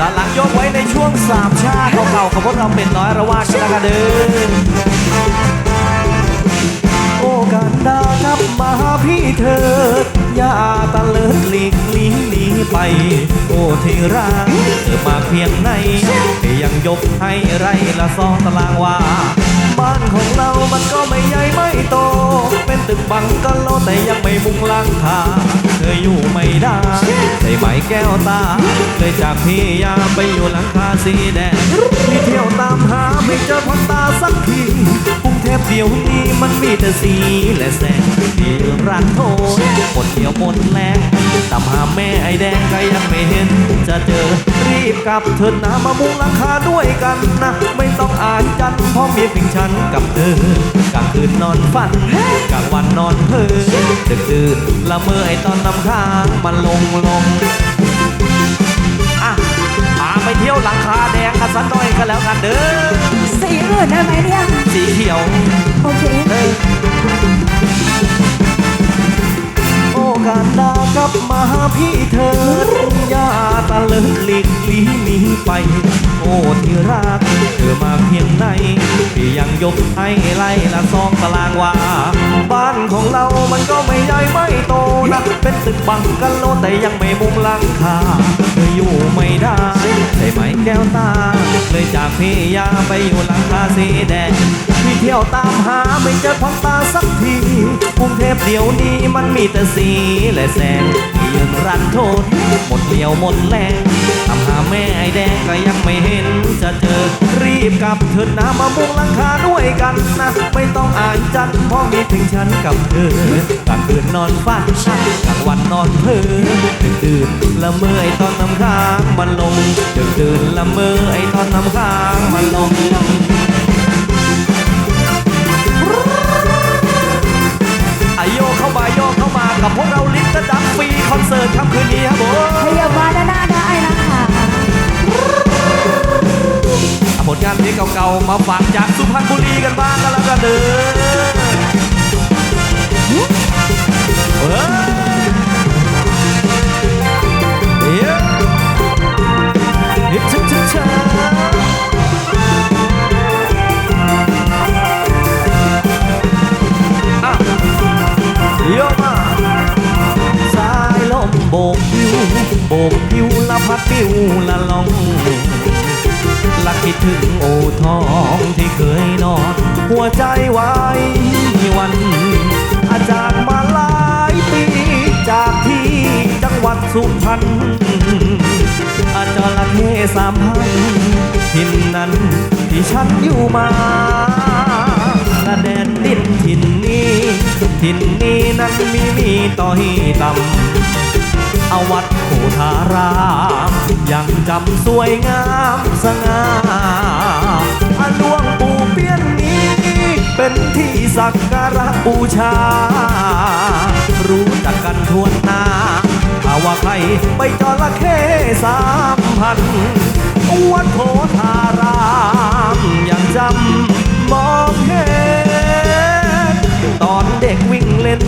กำลังยกไว้ในช่วงสามชาติเก่าๆของพวกเราเป็นน้อยระวาดกันละกันเดินโอ้กันดาครับมาหาพี่เถิดอย่าตะเลิดหลีกหลีหนีไป โอ้ที่รักเธอมาเพียงไหนยังยกให้ไรละสองตารางวา บ้านของเรา มันก็ไม่ใหญ่ไม่โต เป็นตึกบังกะโลแต่ยังไม่มุงหลังคาเธออยู่ไม่ได้ใส่ไหมแก้วตาเลยจากพี่ยามไปอยู่หลังคาสีแดงพี่เที่ยวตามหาไม่เจอพันตาสักที กรุงเดียวนี้มันมีแต่สีและแสงที่รันโทหมดเดียวหมดแรงตามหาแม่ไอแดงก็ยังไม่เห็น จะเจอรีบกลับเถิดนะมามุงหลังคาด้วยกันนะ ไม่ต้องอายจันเพราะมีเพียงฉันกับเธอกลางคืนนอนฝันกลางวันนอนเพ้อดึกดื่นละเมอไอตอนนำค้างมันลงลงอะพาไปเที่ยวหลังคาแดงกันสักหน่อยก็แล้วกันเด้อ สีอื่นได้ไหมเนี่ย สีเขียว โอเคเออโอกาสดากับมาหาพี่เธออย่าตะเลิกหลีกลีหนีไป โอ้ที่รักเธอมาเพียงไหนพี่ยังยกให้ไล่ละสองตารางวาบ้านของเรามันก็ไม่ใหญ่ไม่โตนะเป็นตึกบังกันโลแต่ยังไม่มุงหลังคาเธออยู่ไม่ได้ใช่ไหมแก้วตา เลยจากพี่ยาไปอยู่หลังคาสีแดงพี่เที่ยวตามหาไม่เจอพังตาสักทีกรุงเทพเดี๋ยวนี้มันมีแต่สีและแสงที่ยืนรันโทษ หมดเลี้ยวหมดแรงตามหาแม่ไอแดงก็ยังไม่เห็นจะเจอ รีบกลับเถิดนะมามุงหลังคาด้วยกันนะ ไม่ต้องอ่านจันทร์เพราะมีเพียงฉันกับเธอกลางคืนนอนฝันกลางวันนอนเพ้อดึกดื่นละเมอไอตอนน้ำค้างมันลงดึกดื่นละเมอไอตอนน้ำค้างมันลงอายโย กเข้ามาโยกเข้ามากับพวกเราลิฟต์ดับฟรีคอนเสิร์ตค่ำคืนนี้ครับผมขยับมาด้านหน้าได้นะคะอะผลงานเพลงเก่าๆมาฝากจากสุพรรณบุรีกันบ้างกันแล้วกันเด้อ สุพรรณอาจระเข้สามพันทินนั้นที่ฉันอยู่มาและแดนดินถิ่นนี้ถิ่นนี้นั้นมีมีต่อยต่ำเอาวัดโพธารามยังจำสวยงามสง่าอาหลวงปู่เปี้ยนนี้ เป็นที่สักการะบูชา รู้จักกันทวหน้า ว่าใครไปจระเข้สามพันวัดโพธารามยังจำมองเห็นตอนเด็กวิ่งเล่น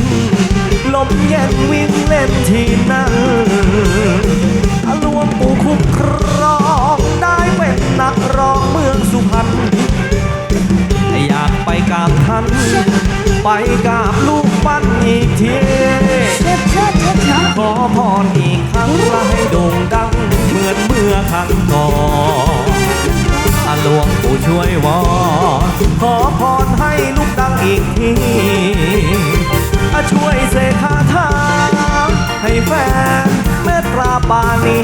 ลมเย็นวิ่งเล่นที่นั่นหลวงปู่คุ้มครองได้เป็นนักร้องเมืองสุพรรณอยากไปกราบท่านไปกราบลูก ปั้นอีกทีเชิดเชิดเชิดเชิดขอพรอีกครั้งและให้โด่งดังเหมือนเมื่อครั้งก่อนอาหลวงปู่ช่วยวอนขอพรให้ลูกดังอีกทีอาช่วยเสกคาถาให้แฟนเมตตราปานี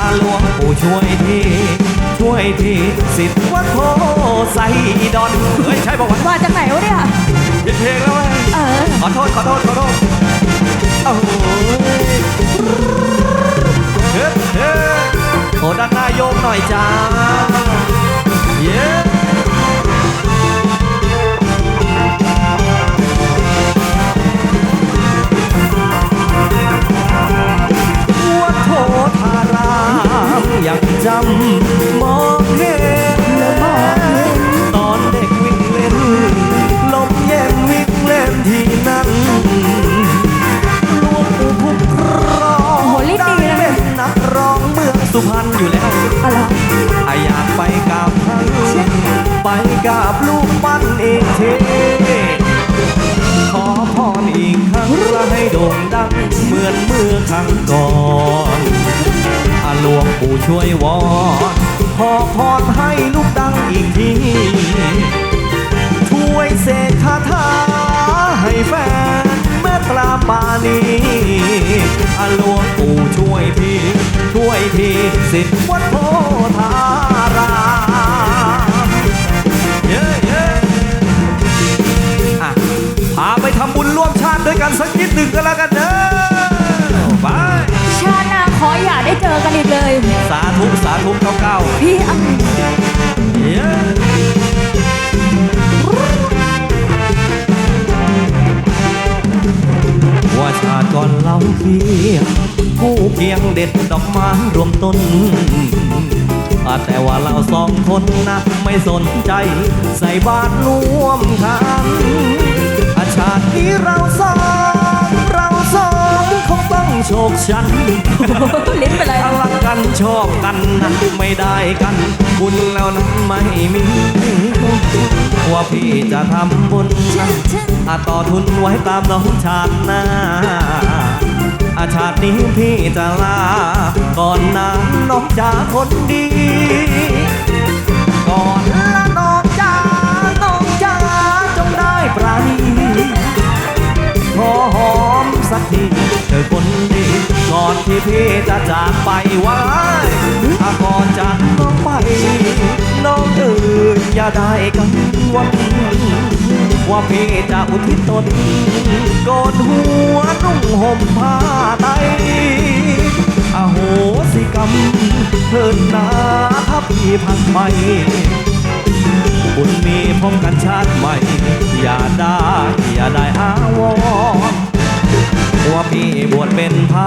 อาหลวงปู่ช่วยทีช่วยทีสิทธิ์วัดโพไซดอนเฮ้ยใช่ป่าวะมาจากไหนวะเนี่ยผิดเพลงแล้วเว้ยเออ ขอโทษ ขอโทษ ขอโทษ โอ้โหเฮ้เฮ้โอ้ด้านหน้าโยกหน่อยจ้า เย้วัดโพธารามยังจำมอ กับลูกปั้นเองเทขอพรอีกครั้งและให้โด่งดังเหมือนเมื่อครั้งก่อนอาหลวงปู่ช่วยวอนขอพรให้ลูกดังอีกที ช่วยเสกคาถาให้แฟนแม่ปลาปานีอาหลวงปู่ช่วยที ช่วยทีสิทธิ์วัดโพธาราม บุญร่วมชาติด้วยกันสักนิดหนึ่งก็แล้วกันเด้อไปชาติหน้าขออย่าได้เจอกันอีกเลย สาธุสาธุเก้าเก้าพี่อังเย้ว่าชาติก่อนเราเพียงผู้เพียงเด็ดดอกไม้รวมต้นอะแต่ว่าเราสองคนนะ ไม่สนใจ ใส่บาตรร่วมกันอา ชาตินี้เราสองเราสองคงต้องโชคชันลิ้นไปเลยถ้ารักกันชอบกันนั้นไม่ได้กัน บุญแล้วนั้นไม่มีว่าพี่จะทำบุญนะอาต่อทุนไว้ตามน้องชาติหน้าอาชาตินี้พี่จะลา ก่อนหน้าน้องจ๋าคนดี ก่อนละ อหอมสักทีเธอคนดีก่อนที่พี่จะจากไปไว้ถ้าก่อนจากน้องไป น้องเอ่ยอย่าได้กังวลว่าพี่จะอุทิศตนโกนหัวนุ่งห่มผ้าไตอโหสิกรรมเถิดนาถ้าพี่พันไป บุญมีพบกันชาติใหม่ อย่าได้อย่าได้อาวรณ์ว่าพี่บวชเป็นพระ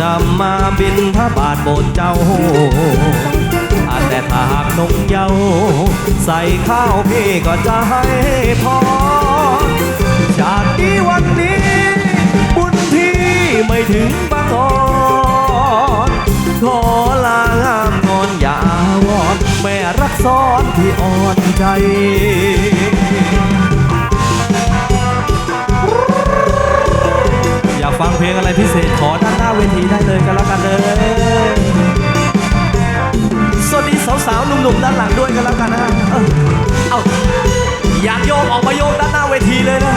จะมาบินพระบาทโบสถ์เจ้าอาแต่ถ้าหากนงเยาใส่ข้าวพี่ก็จะให้พรชาตินี้วันนี้ บุญพี่ไม่ถึงบางอ่อนขอลางาน่รักซ้อนที่อ่อนใจอยากฟังเพลงอะไรพิเศษขอด้านหน้าเวทีได้เลยกันแล้วกันเลยสวัสดีสาวๆหนุ่มๆด้านหลังด้วยกันแล้วกันนะฮะเออเอาอยากโยกออกมาโยกด้านหน้าเวทีเลยนะ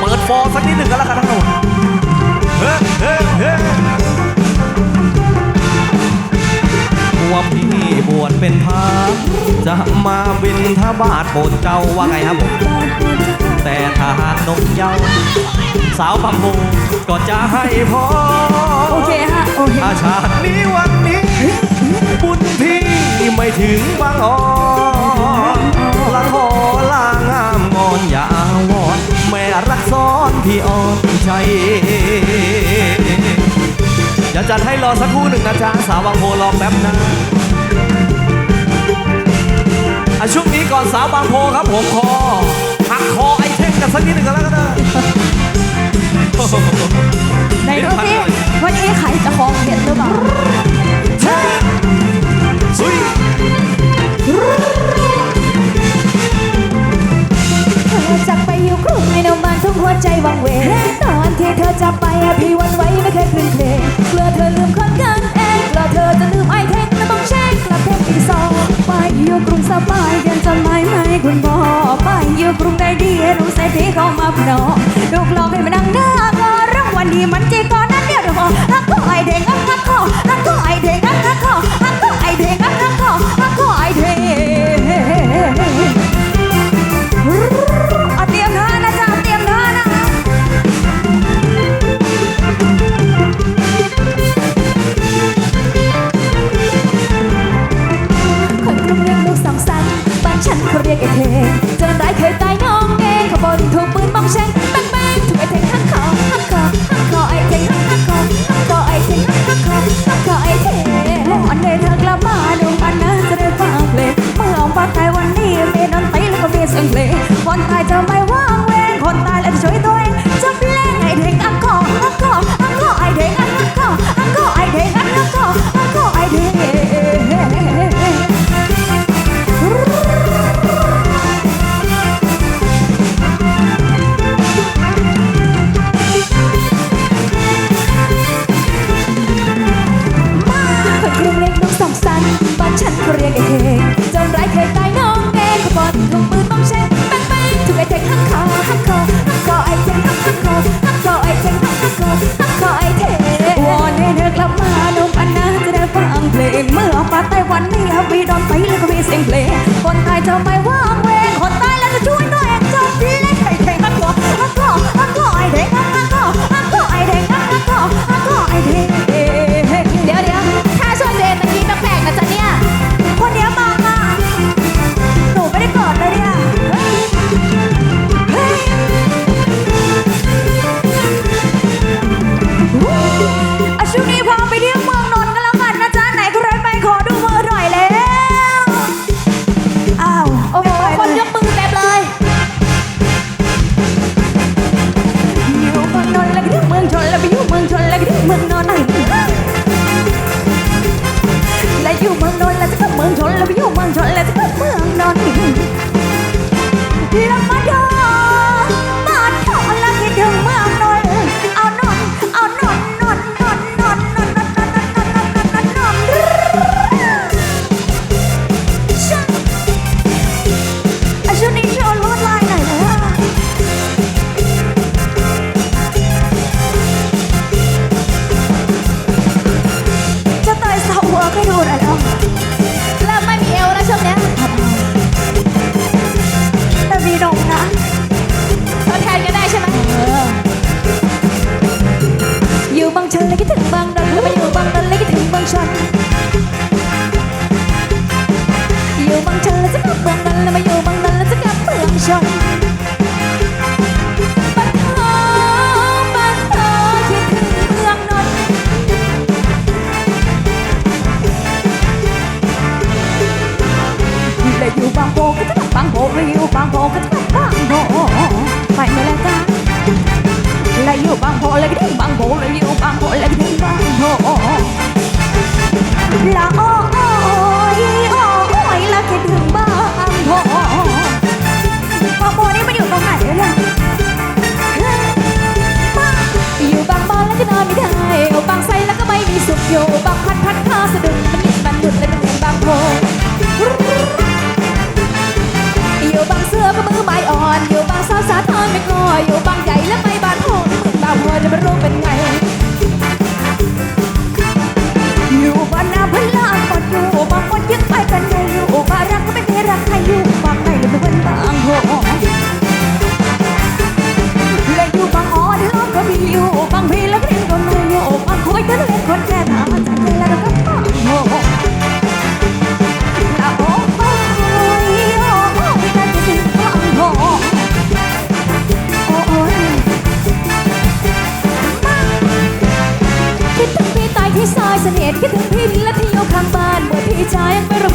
เปิดฟอร์สักนิดหนึ่งกันแล้วกันนะ บวชเป็นพระจะมาบินทบาทโบสถ์เจ้าว่าไงครับผม แต่ถ้าหากนกเหยาสาวบางโพก็จะให้พอโอเคฮะโอเคอาชาตินี้วันนี้ บุญพี่ไม่ถึงบางอ่อนละขอลางามงอนอย่าอาวรณ์แม่รักซ้อนพี่อ่อนใจอย่าจัดให้รอสักครู่หนึ่งนะจ๊ะสาวบางโพรอแป๊บนะ อะช่วงนี้ก่อนสาวบางโพครับผมคอหักคอไอเท่งกันสักนิดหนึ่งกันแล้วกันนะไหนดูสิวันนี้ใครจะของเห็นหรือเปล่าเท่ซุยเธอจะไปอยู่กรุงในนมันทุกหัวใจวังเวงตอนที่เธอจะไปอะพี่วันไหวไม่เคยคืนเพลงกลัวเธอลืมคนกันเองกลัวเธอจะลืมไอ้เทงแล้วต้องเช็คกลับเทงอีกสอง ไปอยู่กรุงสบายยังจนไม่ไหมคุณพ่อไปอยู่กรุงได้ดีรู้เศรษฐีเขามาพนอลูกหลอกให้มานั่งหน้า แล้วจะกลับเมืองนนท์แล้วมาอยู่บางนนท์แล้วจะกลับเมืองชน як ви